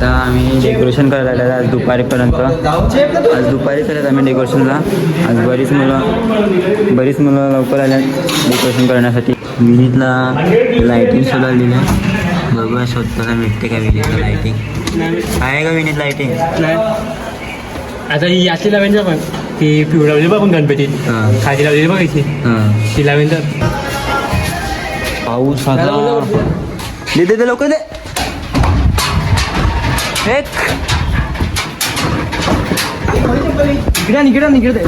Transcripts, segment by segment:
आता आम्ही डेकोरेशन करायला लागलो आज दुपारीपर्यंत. आज दुपारी करत आम्ही डेकोरेशनला आज बरीच मुलं बरीच मुलं लवकर आल्या डेकोरेशन करण्यासाठी. विनीतला लाईटिंग सुद्धा दिलं आहे. बघूया स्वतःला भेटते का विनीतला लाईटिंग आहे का विनीत लाईटिंग नाही. आता ही याची लावेंजर पण. ती पिवळी लावली बघ आपण गणपतीत. हां. खाली लावलेली बघ इथे हां. ती लावेंजर पाऊस आता दे लवकर दे. एक. इकडे इकडे इकडे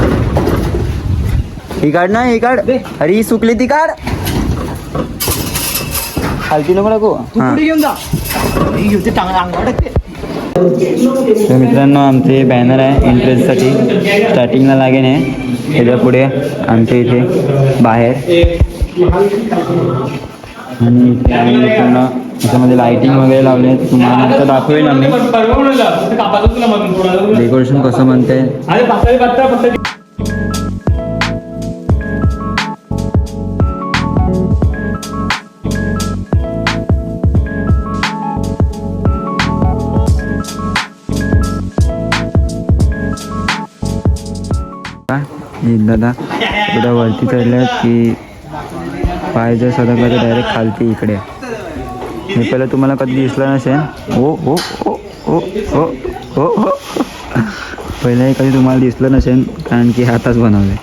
ही काढ ना ही काढ. अरे ही सुकली ती काढ. खालती नको टाकू. घेऊन जा. टाकते तर मित्रांनो आमचे बॅनर आहे एंट्रन्ससाठी स्टार्टिंगला लागेन आहे त्याच्या पुढे आमच्या इथे बाहेर. आणि मित्रांनो त्याच्यामध्ये लाईटिंग वगैरे लावले आहेत. तुम्हाला नंतर दाखवेल आम्ही. डेकोरेशन कसं म्हणते? दादा. थोडा वरती चढलं की पाय जर तर डायरेक्ट खालती इकडे मी पहिलं तुम्हाला कधी दिसलं नसेल ओ ओ ओ ओ ओ ओ ओ. कधी तुम्हाला दिसलं नसेल कारण की हाताच बनवले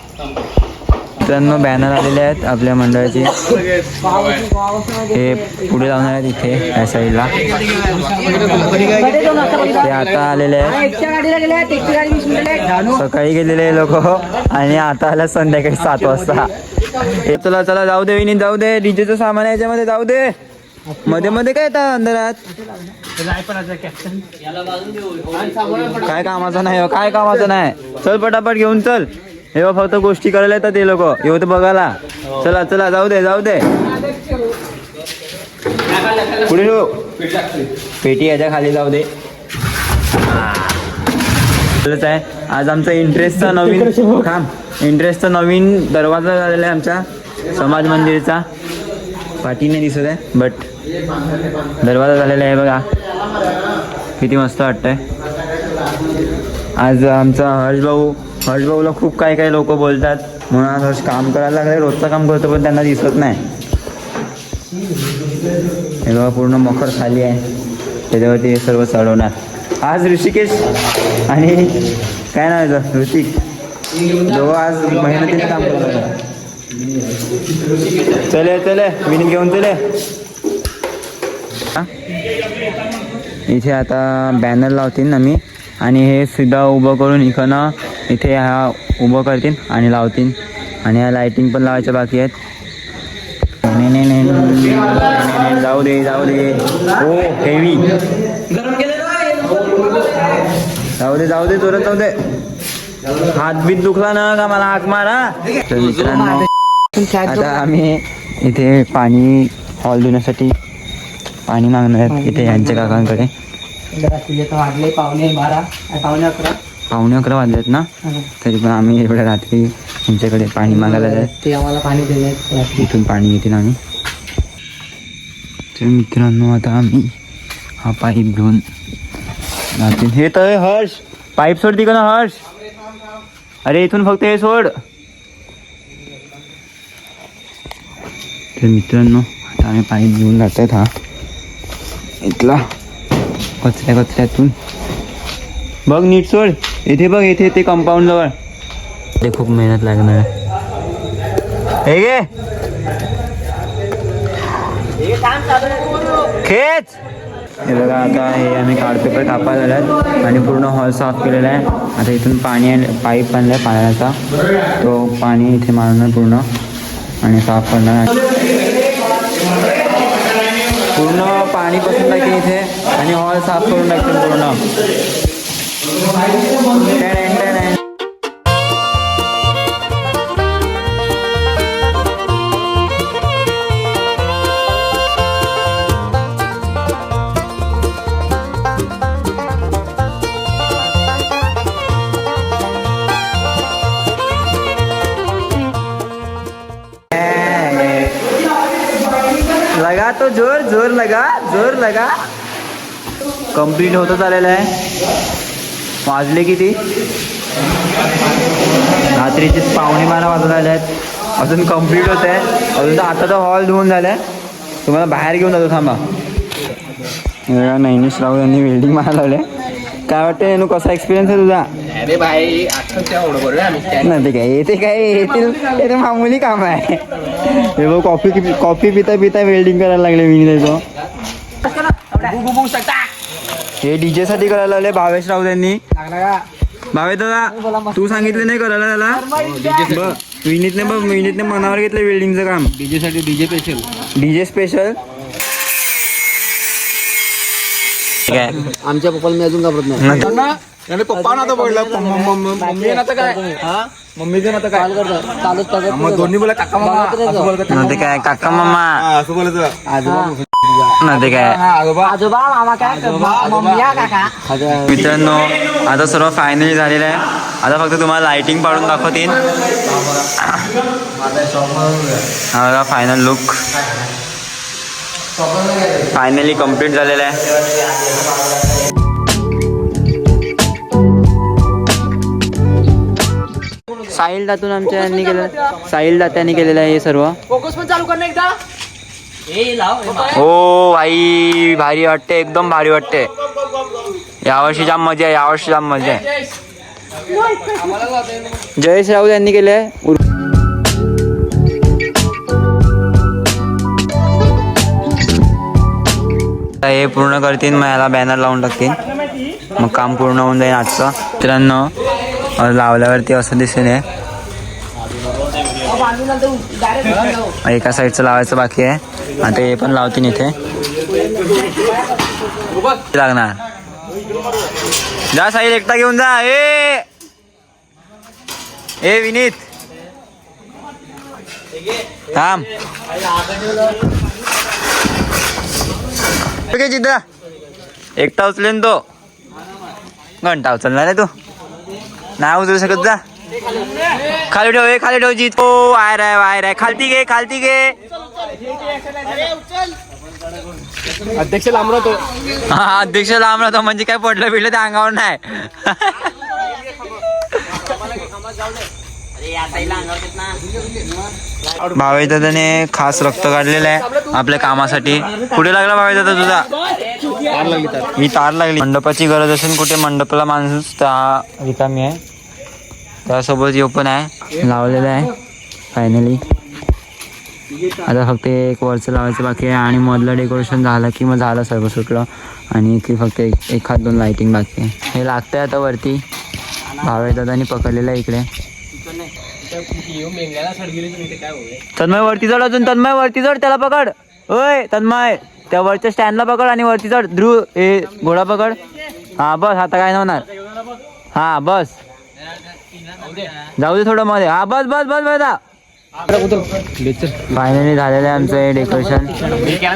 मित्रांनो बॅनर आलेले आहेत आपल्या मंडळाचे. हे पुढे लावणार आहेत इथे या साईडला ते आता आलेले आहेत. सकाळी गेलेले लोक आणि आता आला संध्याकाळी सात वाजता. चला चला जाऊ दे विनी जाऊ दे. डीजेचं सामान आहे याच्यामध्ये जाऊ दे. मध्ये मध्ये काय येतात अंधारात? काय कामाचं नाही हो, काय कामाचं नाही. चल पटापट घेऊन चल. हे बघ, फक्त गोष्टी करायला येतात ते लोक. येऊ तर बघायला. चला चला जाऊ दे जाऊ दे. पुढे ठेव. पेटी याच्या खाली जाऊ दे. चालत आहे आज आमचा इंटरेस्टचा नवीन थांब. इंटरेस्टचा नवीन दरवाजा झालेला आहे आमच्या. समाज मंदिरचा. पाठीने दिसत आहे बट दरवाजा झालेला आहे बघा. किती मस्त वाटतंय. आज आमचा हर्षभाऊ हर्षभाऊला खूप काही काही लोक बोलतात. म्हणून आज हर्ष काम करायला लागले रोजचं काम करतो पण त्यांना दिसत नाही. हे बघा पूर्ण मखर खाली आहे. त्याच्यावरती हे सर्व चढवणार. आज ऋषिकेश आणि काय नाव आहे याचं? ऋतिक. आज मेहनतीने काम करतो चले चले. विनीत घेऊन चले. इथे आता बॅनर लावतील ना मी. आणि हे सुद्धा उभं करून इकडनं इथे हा उभं करतील आणि लावतील. आणि ह्या लाईटिंग पण लावायच्या बाकी आहेत. नाही, नाही, नाही, नाही, नाही, जाऊ दे जाऊ दे. हो हेवी जाऊ दे जाऊ दे जोरात जाऊ दे. हात बीत दुखला ना का मला हाक मारा? तर मित्रांनो आता आम्ही इथे पाणी हॉल धुण्यासाठी पाणी मागणार आहेत इथे यांच्या काकांकडे. वाजले पावणे बारा पावणे अकरा पावणे अकरा वाजलेत ना? तरी पण आम्ही एवढ्या रात्री यांच्याकडे पाणी मागायला जात ते आम्हाला पाणी देण्यात इथून पाणी घेतील आम्ही. तर मित्रांनो आता आम्ही हा पाईप घेऊन हे तर हर्ष पाईप सोड तिकडं हर्ष? अरे इथून फक्त हे सोड. तर मित्रांनो आता आम्ही पाईप घेऊन जात आहेत हा इथला कचऱ्या कचऱ्यातून. बघ नीट सोड. इथे बघ इथे ते कंपाऊंड जवळ. ते खूप मेहनत लागणार आहे. हे गे खेच. हे बघा आता हे आम्ही कार्ड पेपर कापायला आल्यात आणि पूर्ण हॉल साफ केलेला आहे. आता इथून पाणी आण- पाईप आणलाय पाण्याचा. तो पाणी इथे मारणार पूर्ण. आणि साफ करणार पूर्ण पाणी पसून टाकेल इथे आणि हॉल साफ करून टाकेल पूर्ण. लगा तो जोर जोर लगा जोर लगा. कंप्लीट होतच आलेलं आहे. वाजले किती? रात्रीचे पाहुणे बारा वाजत आले आहेत अजून कंप्लीट होत आहे. अजून तर आता तर हॉल धुवून झाला आहे तुम्हाला बाहेर घेऊन जातो थांबा. बघा, नैनिश राव यांनी वेल्डिंग मारायला लावल्या. काय वाटतं नेनू कसा एक्सपिरियन्स आहे तुझा? अरे भाई नाही ते काय येते काय येतील हे तर मामूली काम आहे. हे बघ कॉफी कॉफी पिता पिता वेल्डिंग करायला लागले मी त्याचं हे डीजे साठी करायला लावले भावेश राऊत यांनी. भावेश दादा तू सांगितलं नाही करायला त्याला? बघ विनीतने बघ विनीतने मनावर घेतलं वेल्डिंगचं काम. डीजे साठी डीजे स्पेशल डीजे स्पेशल काय आमच्या पप्पाला मी अजून घाबरत नाही. पप्पा मम्मी ना काय? मम्मीचं ना काय? चालत मग दोन्ही बोला काका मामा. असं बोलत ना ते काय काका मामा. असं बोलायचं ना ते काय? आजोबा. आजोबा मामा काय? मम्मी काका. मित्रांनो आता सर्व फायनली झालेलं आहे. आता फक्त तुम्हाला लाइटिंग पाडून दाखवतील. हा फायनल लुक फायनली कंप्लीट झालेलं आहे. साहिल दातून आमच्या यांनी केलं साहिल दात्यांनी केलेलं आहे हे सर्व. फोकस पण चालू कर एकदा. हो आई भारी वाटते एकदम भारी वाटते. यावर्षी जाम मज़ा आहे यावर्षी जाम मज़ा आहे. जयेश राऊत यांनी केले आहे हे पूर्ण करतील मग याला बॅनर लावून टाकतील. मग काम पूर्ण होऊन जाईल आजचं. मित्रांनो लावल्यावरती असं दिसेल हे. एका साईडचं लावायचं बाकी आहे. आता हे पण लावतील इथे. लागणार. जा साईल एकटा घेऊन जा. ए! ए विनीत. थांब. ओके जिद्दा एकटा उचलेन तो घंटा उचलणार आहे तू. नाही उचलू शकत जा. खाली ठेव खाली ठेव जीत. ओ वायर आहे वायर आहे खालती घे खालती घे. अध्यक्ष लांब राहतो हा अध्यक्ष लांब राहतो म्हणजे काय पडलं बिडलं त्या अंगावर नाही. भावे दादाने खास रक्त काढलेलं आहे आपल्या कामासाठी. कुठे लागला भावे दादा तुझा? ही तार लागली. मंडपाची गरज असेल कुठे मंडपाला माणूस त्या रिकामी आहे. त्यासोबत यो पण आहे. लावलेलं आहे फायनली आता फक्त एक वरचं लावायचं बाकी आहे आणि मधलं डेकोरेशन झालं की मग झालं सर्व सुटलं. आणि की फक्त एक एखाद दोन लाईटिंग बाकी आहे. हे लागतंय आता वरती. भावे दादानी पकडलेलं आहे इकडे. तन्मय वरती चढ अजून तन्मय वरती चढ त्याला पकड. होय तन्मय. त्या वरच्या स्टँडला पकड आणि वरती चढ. ध्रुव हे घोडा पकड. हा बस आता काय नाही होणार. हा बस. जाऊ दे थोडं मध्ये. हा बस बस बस बस फायनली झालेलं आहे आमचं हे डेकोरेशन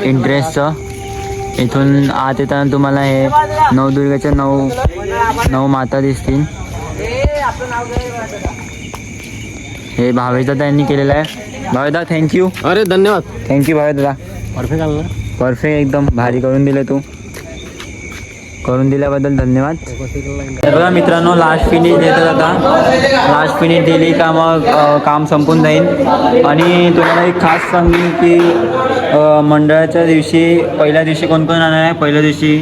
इंटरेस्टचं इथून आत येताना तुम्हाला हे नवदुर्गाच्या नऊ नऊ माता दिसतील. हे भावेश यांनी केलेलं आहे. भावेश दादा थँक्यू अरे धन्यवाद. थँक्यू भावेश दादा परफेक्ट आलं परफेक्ट एकदम भारी करून दिलं तू. करून दिल्याबद्दल धन्यवाद. बघा मित्रांनो लास्ट फिनिश देतात आता. लास्ट फिनिश दिली का मग काम संपून जाईल. आणि तुम्हाला एक खास सांगेन की मंडळाच्या दिवशी पहिल्या दिवशी कोण कोण राहणार आहे? पहिल्या दिवशी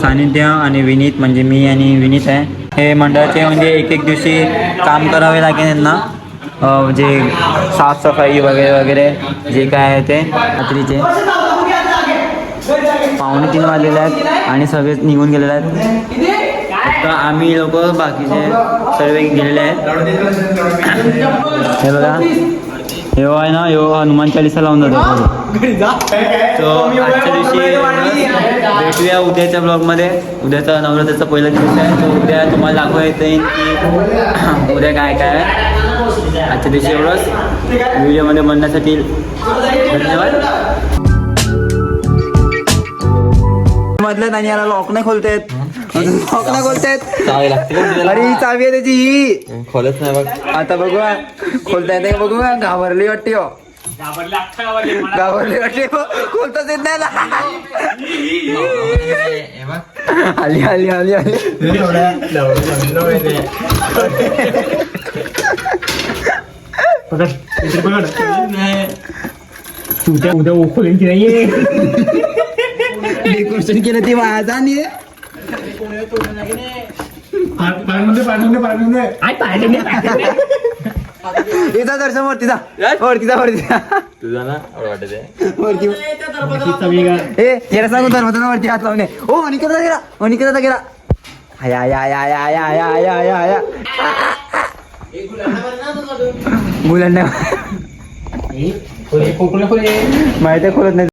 सानिध्य आणि विनीत म्हणजे मी आणि विनीत आहे. हे मंडळाचे म्हणजे एक एक दिवशी काम करावे लागेल यांना. म्हणजे जे साफसफाई वगैरे वगैरे जे काय आहे ते रात्रीचे. पाहुणे तीन वाजलेले आहेत आणि सगळे निघून गेलेले आहेत. फक्त आम्ही लोक बाकीचे सर्व गेलेले आहेत. हे बघा. हे आहे ना ह्यो हनुमान चालीसा लावून जातो. तो आजच्या दिवशी भेटूया उद्याच्या ब्लॉगमध्ये उद्याचा नवरात्राचा पहिला दिवस आहे. तो उद्या तुम्हाला दाखवायचं येईल की उद्या काय काय आहे. आजच्या दिवशी एवढंच. व्हिडिओमध्ये बनण्यासाठी धन्यवाद. मधलं आणि याला लॉक नाही खोलतायत लॉक नाही खोलतायत अरे ही चावी आहे त्याची ही. खोलत नाही बघ. आता बघू हा. खोलता येते का बघू हा. घाबरली वाटते हो. घाबरले गावरले वाटले कोणताच येत नाही. आली आली आली आली. पकड. इकडे पकड. तू त्या उद्या खोलेन की नाहीये डेकोरेशन केलं ते माझा आणि पाण्यामध्ये पाण्यामध्ये पाण्यामध्ये आय पाहिजे नाही पाहिजे येता दर्शन वरती जा. वरती जा वरती जा. तुझा ना वरती. ए याला सांगू वरती हात लावणे ओ अनिकेता गेला अनिकेता आया आया आया आया मुलांना माहिती खोलत नाही.